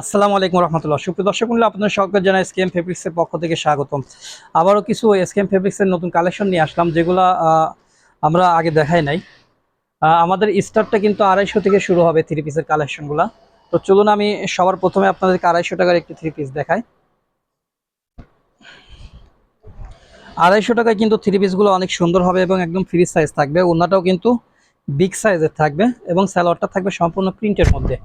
আসসালামু আলাইকুম রহমতুল্লাহ। সুপ্রিয় দর্শক মূল্য আপনাদের সকলকে জানাই এসকেএম ফেব্রিক্সের পক্ষ থেকে স্বাগতম। আবারও কিছু এসকেএম ফেব্রিক্সের নতুন কালেকশন নিয়ে আসলাম, যেগুলো আমরা আগে দেখাই নাই। আমাদের স্টার্টটা কিন্তু আড়াইশো থেকে শুরু হবে থ্রি পিসের কালেকশনগুলো তো চলুন আমি সবার প্রথমে আপনাদেরকে আড়াইশো টাকার একটি থ্রি পিস দেখাই। আড়াইশো টাকায় কিন্তু থ্রি পিসগুলো অনেক সুন্দর হবে এবং একদম ফ্রি সাইজ থাকবে। ওনাটাও কিন্তু বিগ সাইজের থাকবে এবং স্যালোয়ারটা থাকবে সম্পূর্ণ প্রিন্টের মধ্যে।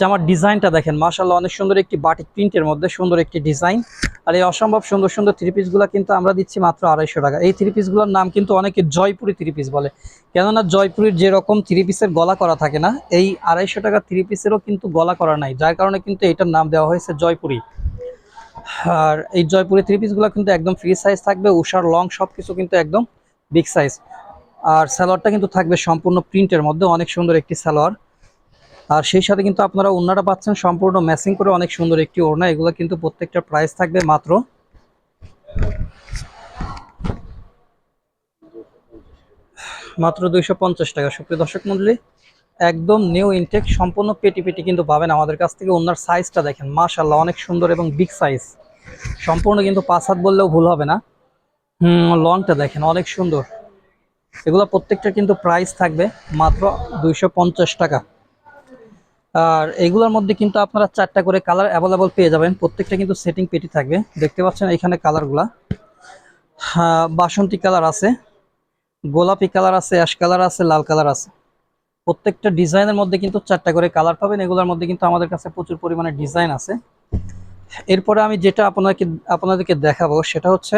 জামার ডিজাইনটা দেখেন মাশাল্লাহ অনেক সুন্দর একটি বাটিক প্রিন্টের মধ্যে সুন্দর একটি ডিজাইন। আর এই অসম্ভব সুন্দর সুন্দর থ্রি পিসগুলো কিন্তু আমরা দিচ্ছি মাত্র আড়াইশো টাকা। এই থ্রি পিসগুলোর নাম কিন্তু অনেকে জয়পুরি থ্রি পিস বলে। কেননা জয়পুরির যেরকম থ্রি পিসের গলা করা থাকে না, এই আড়াইশো টাকা থ্রি পিসেরও কিন্তু গলা করা নাই, যার কারণে কিন্তু এটার নাম দেওয়া হয়েছে জয়পুরি। আর এই জয়পুরি থ্রি পিসগুলো কিন্তু একদম ফ্রি সাইজ থাকবে উষার লং সব কিছু কিন্তু একদম বিগ সাইজ আর সালোয়ারটা কিন্তু থাকবে সম্পূর্ণ প্রিন্টের মধ্যে, অনেক সুন্দর একটি সালোয়ার। আর সেই সাথে কিন্তু আপনারা ওড়নাটা পাচ্ছেন সম্পূর্ণ ম্যাচিং করে অনেক সুন্দর একটি ওড়না। এগুলো কিন্তু প্রত্যেকটা প্রাইস থাকবে মাত্র। মাত্র দুইশো পঞ্চাশ টাকা। সুপ্রিয় দর্শক মন্ডলী, একদম নিউ ইনটেক সম্পূর্ণ পেটি পেটি কিন্তু পাবেন আমাদের কাছ থেকে। ওনার সাইজটা দেখেন মাশাল্লাহ অনেক সুন্দর এবং বিগ সাইজ সম্পূর্ণ কিন্তু পাঁচ হাত বললেও ভুল হবে না। হুম লংটা দেখেন, অনেক সুন্দর। এগুলো প্রত্যেকটা কিন্তু প্রাইস থাকবে মাত্র দুইশো পঞ্চাশ টাকা। আর এগুলোর মধ্যে কিন্তু আপনারা চারটা করে কালার অ্যাভেলেবল পেয়ে যাবেন। প্রত্যেকটা কিন্তু সেটিং পেটি থাকবে। দেখতে পাচ্ছেন এখানে কালারগুলা। হ্যাঁ, বাসন্তী কালার আছে গোলাপি কালার আছে অ্যাশ কালার আছে লাল কালার আছে। প্রত্যেকটা ডিজাইনের মধ্যে কিন্তু চারটা করে কালার পাবেন। এগুলোর মধ্যে কিন্তু আমাদের কাছে প্রচুর পরিমাণে ডিজাইন আছে। এরপরে আমি যেটা আপনাকে আপনাদেরকে দেখাবো সেটা হচ্ছে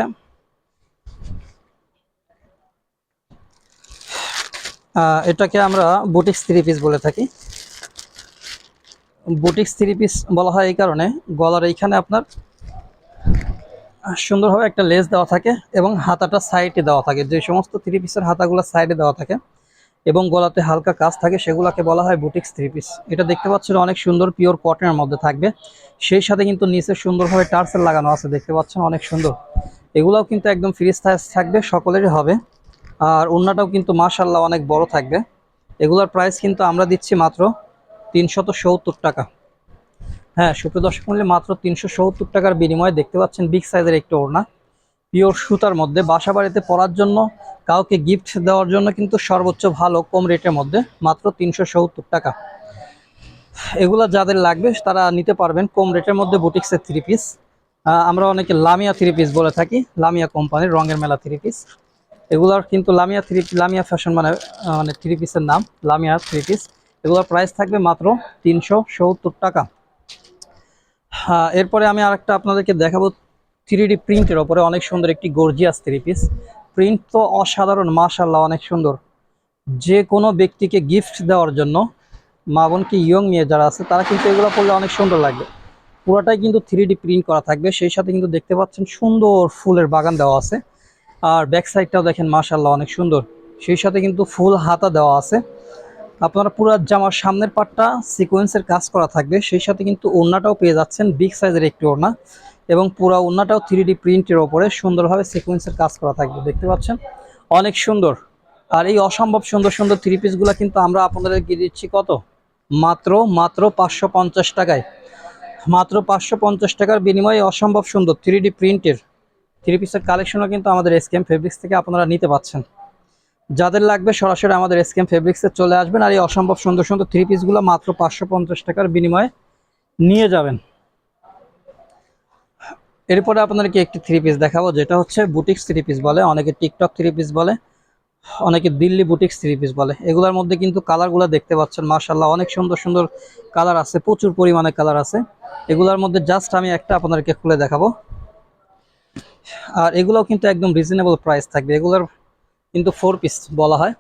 এটাকে আমরা বুটিক্স থ্রি পিস বলে থাকি। বুটিক্স থ্রি পিস বলা হয় এই কারণে। গলার এইখানে আপনার সুন্দরভাবে একটা লেস দেওয়া থাকে এবং হাতাটা সাইডে দেওয়া থাকে। যে সমস্ত থ্রি পিসের হাতাগুলো সাইডে দেওয়া থাকে এবং গলাতে হালকা কাজ থাকে, সেগুলোকে বলা হয় বুটিক্স থ্রি পিস এটা দেখতে পাচ্ছেন অনেক সুন্দর পিওর কটনের মধ্যে থাকবে। সেই সাথে কিন্তু নিচে সুন্দরভাবে টার্সেল লাগানো আছে, দেখতে পাচ্ছেন অনেক সুন্দর। এগুলাও কিন্তু একদম ফ্রি সাইজ থাকবে, সকলেরই হবে। আর ওড়নাটাও কিন্তু মাশাল্লাহ অনেক বড় থাকবে। এগুলোর প্রাইস কিন্তু আমরা দিচ্ছি মাত্র তিনশত সত্তর টাকা। হ্যাঁ সুপ্রিয় দর্শক মূল্যে মাত্র তিনশো সত্তর টাকার বিনিময়ে দেখতে পাচ্ছেন বিগ সাইজের একটি ওড়না। পিওর সুতার মধ্যে বাসা বাড়িতে পরার জন্য, কাউকে গিফট দেওয়ার জন্য কিন্তু সর্বোচ্চ ভালো কম রেটের মধ্যে মাত্র তিনশো সত্তর টাকা। এগুলো যাদের লাগবে, তারা নিতে পারবেন কম রেটের মধ্যে বুটিক্সের থ্রি পিস আমরা অনেকে লামিয়া থ্রি পিস বলে থাকি, লামিয়া কোম্পানির রঙের মেলা থ্রি পিস এগুলোর কিন্তু লামিয়া থ্রি লামিয়া ফ্যাশন মানে মানে থ্রি পিসের নাম, লামিয়া থ্রি পিস এগুলোর প্রাইস থাকবে মাত্র তিনশো সত্তর টাকা। হ্যাঁ এরপরে আমি আরেকটা আপনাদেরকে দেখাবো থ্রি প্রিন্টের ওপরে। অনেক সুন্দর একটি গর্জিয়াস থ্রি পিস প্রিন্ট তো অসাধারণ মাশাল্লাহ অনেক সুন্দর। যে কোনো ব্যক্তিকে গিফট দেওয়ার জন্য মা বোনকে ইয়ং মেয়ে যারা আছে, তারা কিন্তু এগুলো পড়লে অনেক সুন্দর লাগবে। পুরোটাই কিন্তু থ্রি প্রিন্ট করা থাকবে। সেই সাথে কিন্তু দেখতে পাচ্ছেন সুন্দর ফুলের বাগান দেওয়া আছে। আর ব্যাক সাইডটাও দেখেন মাশাল্লাহ অনেক সুন্দর। সেই সাথে কিন্তু ফুল হাতা দেওয়া আছে। আপনারা পুরো জামার সামনের পাটটা সিকোয়েন্সের কাজ করা থাকবে। সেই সাথে কিন্তু ওড়নাটাও পেয়ে যাচ্ছেন বিগ সাইজের একটি ওড়না এবং পুরো ওড়নাটাও থ্রি প্রিন্টের ওপরে সুন্দরভাবে সিকোয়েন্সের কাজ করা থাকবে, দেখতে পাচ্ছেন? অনেক সুন্দর। আর এই অসম্ভব সুন্দর সুন্দর থ্রি পিসগুলো কিন্তু আমরা আপনাদেরকে দিচ্ছি কত? মাত্র মাত্র পাঁচশো পঞ্চাশ টাকায়। মাত্র পাঁচশো পঞ্চাশ টাকার বিনিময়ে অসম্ভব সুন্দর থ্রি প্রিন্টের থ্রি পিসের কালেকশনও কিন্তু আমাদের এসকেম ফেব্রিক্স থেকে আপনারা নিতে পাচ্ছেন। যাদের লাগবে সরাসরি আমাদের এসকেম ফেব্রিক্সে চলে আসবেন আর এই অসম্ভব সুন্দর সুন্দর থ্রি পিসগুলো মাত্র পাঁচশো পঞ্চাশ টাকার বিনিময়ে নিয়ে যাবেন। এরপরে আপনাদেরকে একটি থ্রি পিস দেখাবো, যেটা হচ্ছে বুটিক্স থ্রি পিস বলে, অনেকে টিকটক থ্রি পিস বলে, অনেকে দিল্লি বুটিক্স থ্রি পিস বলে। এগুলোর মধ্যে কিন্তু কালারগুলো দেখতে পাচ্ছেন মার্শাল্লাহ অনেক সুন্দর সুন্দর কালার আছে, প্রচুর পরিমাণে কালার আছে। এগুলোর মধ্যে জাস্ট আমি একটা আপনাদেরকে খুলে দেখাবো। আর এগুলোও কিন্তু একদম রিজনেবল প্রাইস থাকবে। এগুলোর কিন্তু ফোর পিস বলা হয়।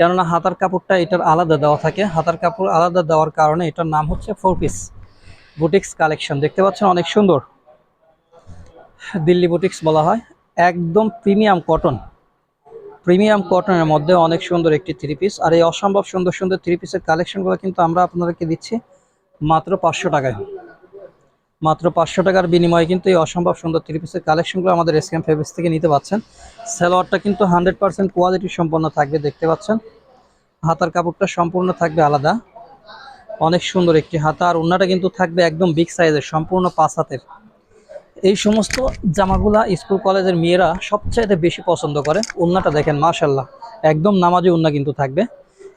কেননা হাতার কাপড়টা এটার আলাদা দেওয়া থাকে। হাতার কাপড় আলাদা দেওয়ার কারণে এটার নাম হচ্ছে ফোর পিস বুটিক্স কালেকশন দেখতে পাচ্ছেন অনেক সুন্দর। দিল্লি বুটিক্স বলা হয়। একদম প্রিমিয়াম কটন প্রিমিয়াম কটনের মধ্যে অনেক সুন্দর একটি থ্রি পিস আর এই অসম্ভব সুন্দর সুন্দর থ্রি পিসের কালেকশনগুলো কিন্তু আমরা আপনাদেরকে দিচ্ছি মাত্র পাঁচশো টাকায়। মাত্র পাঁচশো টাকার বিনিময়ে কিন্তু এই অসম্ভব সুন্দর থ্রি পিসের কালেকশনগুলো আমাদের এসকেম ফেব্রিক্স থেকে নিতে পাচ্ছেন। সালোয়ারটা কিন্তু হান্ড্রেড পার্সেন্ট কোয়ালিটি সম্পন্ন থাকবে, দেখতে পাচ্ছেন। হাতার কাপড়টা সম্পূর্ণ থাকবে আলাদা। অনেক সুন্দর একটি হাতা, আর ওন্নাটা কিন্তু থাকবে একদম বিগ সাইজের সম্পূর্ণ পাঁচ হাতের। এই সমস্ত জামাগুলা স্কুল কলেজের মেয়েরা সবচাইতে বেশি পছন্দ করে। ওন্নাটা দেখেন মাশাল্লাহ একদম নামাজি ওন্না কিন্তু থাকবে।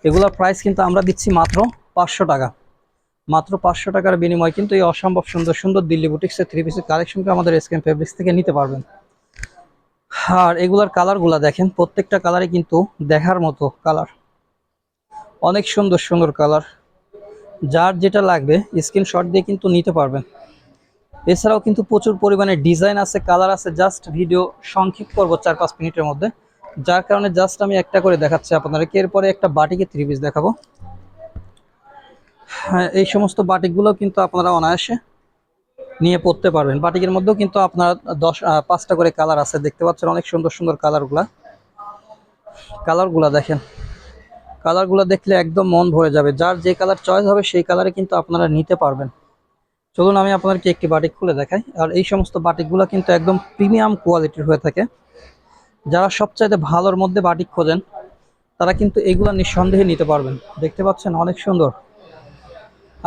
এগুলোর প্রাইস কিন্তু আমরা দিচ্ছি মাত্র পাঁচশো টাকা। মাত্র পাঁচশো টাকার বিনিময় কিন্তু এই অসম্ভব সুন্দর সুন্দর দিল্লি বুটিক্সের থ্রি পিসের কালেকশনকে আমাদের এসকেম ফেব্রিক্স থেকে নিতে পারবেন। আর এগুলার কালারগুলা দেখেন, প্রত্যেকটা কালারই কিন্তু দেখার মতো কালার অনেক সুন্দর সুন্দর কালার যার যেটা লাগবে স্ক্রিনশট দিয়ে কিন্তু নিতে পারবেন। এছাড়াও কিন্তু প্রচুর পরিমাণে ডিজাইন আছে কালার আছে জাস্ট ভিডিও সংক্ষিপ্ত করব চার পাঁচ মিনিটের মধ্যে। যার কারণে জাস্ট আমি একটা করে দেখাচ্ছি আপনাদেরকে, এরপরে একটা বাটিকে থ্রি পিস দেখাবো। এই সমস্ত বাটিকগুলো কিন্তু আপনারা অনায়াসে নিয়ে পড়তে পারবেন। বাটিকের মধ্যেও কিন্তু আপনার দশ পাঁচটা করে কালার আছে। দেখতে পাচ্ছেন অনেক সুন্দর সুন্দর কালারগুলা। কালারগুলা দেখেন। কালারগুলো দেখলে একদম মন ভরে যাবে। যার যে কালার চয়েস হবে, সেই কালারে কিন্তু আপনারা নিতে পারবেন। চলুন আমি আপনাদেরকে একটি বাটিক খুলে দেখাই। আর এই সমস্ত বাটিকগুলো কিন্তু একদম প্রিমিয়াম কোয়ালিটির হয়ে থাকে। যারা সবচাইতে ভালোর মধ্যে বাটিক খোঁজেন, তারা কিন্তু এগুলো নিঃসন্দেহে নিতে পারবেন। দেখতে পাচ্ছেন অনেক সুন্দর।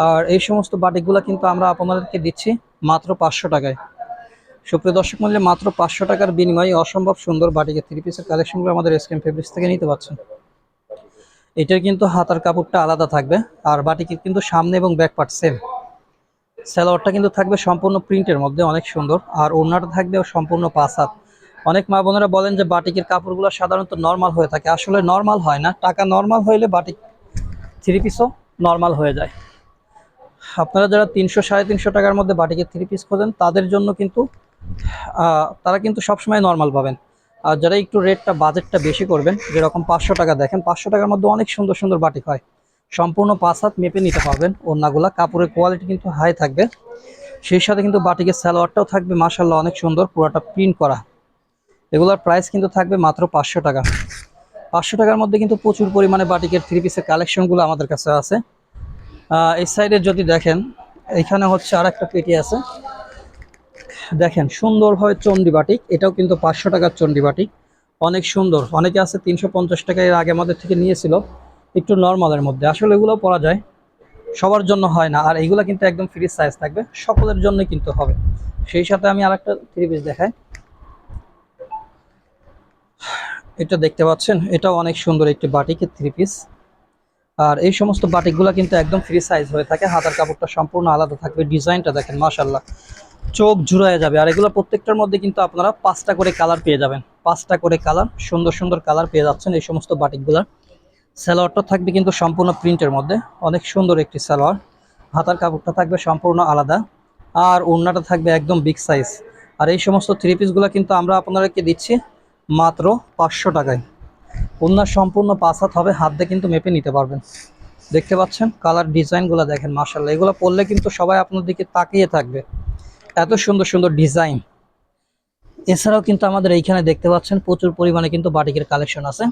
আর এই সমস্ত বাটিকগুলো কিন্তু আমরা আপনাদেরকে দিচ্ছি মাত্র পাঁচশো টাকায়। সুপ্রিয় দর্শক মূল্যে মাত্র পাঁচশো টাকার বিনিময়ে অসম্ভব সুন্দর বাটিকের থ্রি পিসের কালেকশনগুলো আমাদের স্ক্রিন ফেব্রিক্স থেকে নিতে পারছেন এটার কিন্তু হাতার কাপড়টা আলাদা থাকবে আর বাটিকের কিন্তু সামনে এবং ব্যাক পার্ট সেম স্যালোয়ারটা কিন্তু থাকবে সম্পূর্ণ প্রিন্টের মধ্যে, অনেক সুন্দর। আর ওড়নাটা থাকবে সম্পূর্ণ পাঁচ হাত। অনেক মা বোনেরা বলেন যে বাটিকের কাপড়গুলো সাধারণত নর্মাল হয়ে থাকে। আসলে নর্মাল হয় না। টাকা নর্মাল হইলে বাটিক থ্রি পিসও নর্মাল হয়ে যায়। আপনারা যারা তিনশো, সাড়ে তিনশো টাকার মধ্যে বাটিকের থ্রি পিস খোঁজেন, তাদের জন্য কিন্তু তারা কিন্তু সবসময় নর্মাল পাবেন। আর যারা একটু রেটটা বাজেটটা বেশি করবেন, যেরকম পাঁচশো টাকা দেখেন, পাঁচশো টাকার মধ্যে অনেক সুন্দর সুন্দর বাটিক হয়। সম্পূর্ণ পাঁচ হাত মেপে নিতে পারবেন, ওড়নাগুলা, কাপড়ের কোয়ালিটি কিন্তু হাই থাকবে। সেই সাথে কিন্তু বাটিকের সালোয়ারটাও থাকবে মাসাল্লাহ অনেক সুন্দর, পুরোটা প্রিন্ট করা। এগুলোর প্রাইস কিন্তু থাকবে মাত্র পাঁচশো টাকা। পাঁচশো টাকার মধ্যে কিন্তু প্রচুর পরিমাণে বাটিকের থ্রি পিসের কালেকশনগুলো আমাদের কাছে আছে। এই সাইডে যদি দেখেন, এখানে হচ্ছে আর একটা পেটি আছে। দেখেন, সুন্দরভাবে চন্ডী বাটিক, এটাও কিন্তু পাঁচশো টাকার চন্ডী বাটিক। অনেক সুন্দর। অনেকে আছে তিনশো পঞ্চাশ টাকা এর আগে আমাদের থেকে নিয়েছিল, একটু নর্মালের মধ্যে। আসলে এগুলো পরা যায়, সবার জন্য হয় না। আর এইগুলো কিন্তু একদম ফ্রি সাইজ থাকবে, সকলের জন্য কিন্তু হবে। সেই সাথে আমি আরেকটা থ্রি পিস দেখাই। এটা দেখতে পাচ্ছেন, এটাও অনেক সুন্দর একটি বাটিকের থ্রি পিস আর এই সমস্ত বাটিকগুলো কিন্তু একদম ফ্রি সাইজ হয়ে থাকে। হাতার কাপড়টা সম্পূর্ণ আলাদা থাকবে। ডিজাইনটা দেখেন মাশাল্লাহ চোখ জুড়ায় যাবে। আর এগুলো প্রত্যেকটার মধ্যে কিন্তু আপনারা পাঁচটা করে কালার পেয়ে যাবেন। পাঁচটা করে কালার সুন্দর সুন্দর কালার পেয়ে যাচ্ছেন এই সমস্ত বাটিকগুলার। সালোয়ারটা থাকবে কিন্তু সম্পূর্ণ প্রিন্টের মধ্যে। অনেক সুন্দর একটি সালোয়ার। হাতার কাপড়টা থাকবে সম্পূর্ণ আলাদা। আর ওড়নাটা থাকবে একদম বিগ সাইজ আর এই সমস্ত থ্রি পিসগুলো কিন্তু আমরা আপনাদেরকে দিচ্ছি মাত্র পাঁচশো টাকায়। ওড়নার সম্পূর্ণ পাঁচ হাত হবে, হাত দিয়ে কিন্তু মেপে নিতে পারবেন। দেখতে পাচ্ছেন, কালার ডিজাইনগুলো দেখেন মার্শাল্লাহ এগুলো পরলে কিন্তু সবাই আপনার দিকে তাকিয়ে থাকবে। এত সুন্দর সুন্দর ডিজাইন। এছাড়াও কিন্তু আমাদের এইখানে দেখতে পাচ্ছেন, প্রচুর পরিমাণে কিন্তু বাটিকের কালেকশন আছে।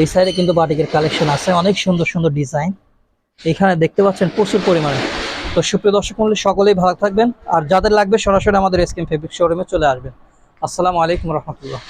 এই সাইডে কিন্তু বাটিকের কালেকশন আছে, অনেক সুন্দর সুন্দর ডিজাইন। এখানে দেখতে পাচ্ছেন প্রচুর পরিমাণে। তো সুপ্রিয় দর্শক মন্ডলী, সকলেই ভালো থাকবেন, আর যাদের লাগবে সরাসরি আমাদের স্কিম ফেব্রিক শোরুমে চলে আসবেন। আসসালামু আলাইকুম রহমতুল্লাহ।